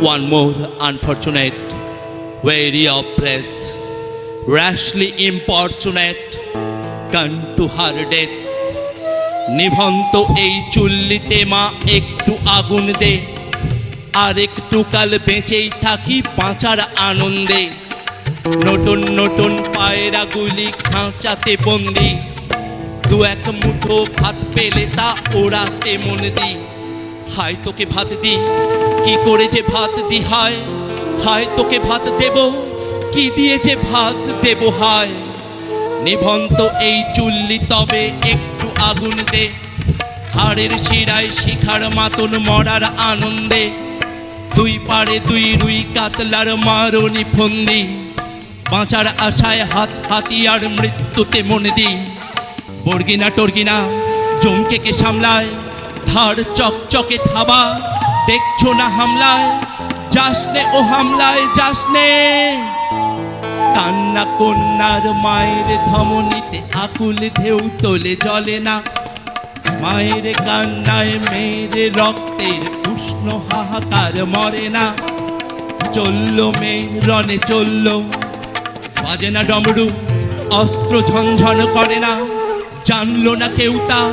One more unfortunate, weary of breath, rashly importunate, gone to her death. নিভন্ত এই চুল্লিতে মা একটু আগুন দে। আর একটু কাল বেঁচেই থাকি পাঁচার আনন্দে। নতুন নতুন পায়রা গুলি খাঁচাতে বন্দি। দু এক মুঠো ভাত পেলে তা ওড়াতে মন দি। হায় তোকে ভাত দি, কি করে যে ভাত দি হায়? হায় তোকে ভাত দেব, কি দিয়ে যে ভাত দেব হায়? নিভন্ত এই চুল্লি তবে একটু আগুন দে, হাড়ের শিরায় শিখার মাতন মরার আনন্দে। দুই পারে দুই রুই কাতলার মারণি ফন্দি, বাঁচার আশায় হাত হাতিয়ার মৃত্যুতে মনে দি। বর্গিনা টর্গিনা জমকে কে সামলায় ধার চকচকে থাবা। দেখছ না হামলায়? যাসনে ও হামলায় যাসনে। কান্না কন্যার মায়ের ধমনীতে আকুল ঢেউ তোলে, জলে না। মায়ের কান্নায় মেয়ের রক্তের উষ্ণ হাহাকার মরে না। চলল মেয়ে রনে চলল। বাজে না ডমরু? অস্ত্র ঝনঝন করে না। জানলো না কেউ তা।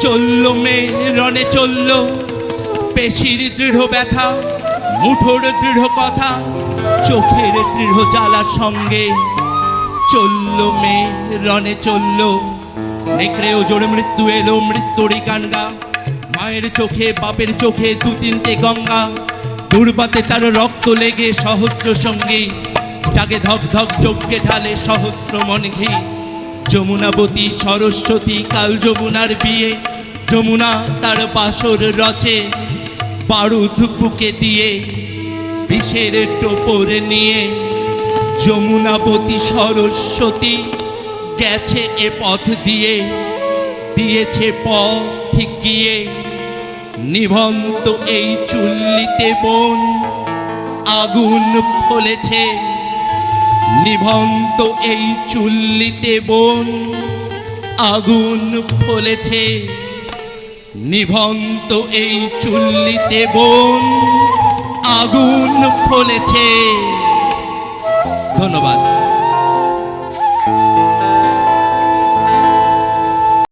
চলল মেয়ে রনে চলল। পেশির দৃঢ় ব্যথা, মুঠোর দৃঢ় কথা, চোখের দৃঢ় জ্বালার সঙ্গে। চলল মেয়ে রনে চলল। ও জোরে মৃত্যু এলো মৃত্যুরই গানগা মায়ের চোখে, বাপের চোখে দু তিনটে গঙ্গা। দুর্বাতে তার রক্ত লেগে সহস্র সঙ্গী। জাগে ধক ধক চোখকে ঢালে সহস্র মন ঘি। যমুনাবতী সরস্বতী কাল যমুনার বিয়ে, যমুনা তার বাসর রচে, বারুদ বুকে দিয়ে বিষের টোপর নিয়ে। যমুনাবতী সরস্বতী গেছে এ পথ দিয়ে, দিয়েছে পথ গিয়ে। নিভন্ত এই চুল্লিতে বোন আগুন ফলেছে। নিভন্ত এই চুল্লিতে বোন আগুন ফলেছে। নিভন্ত এই চুল্লিতে বোন আগুন ফলেছে। ধন্যবাদ।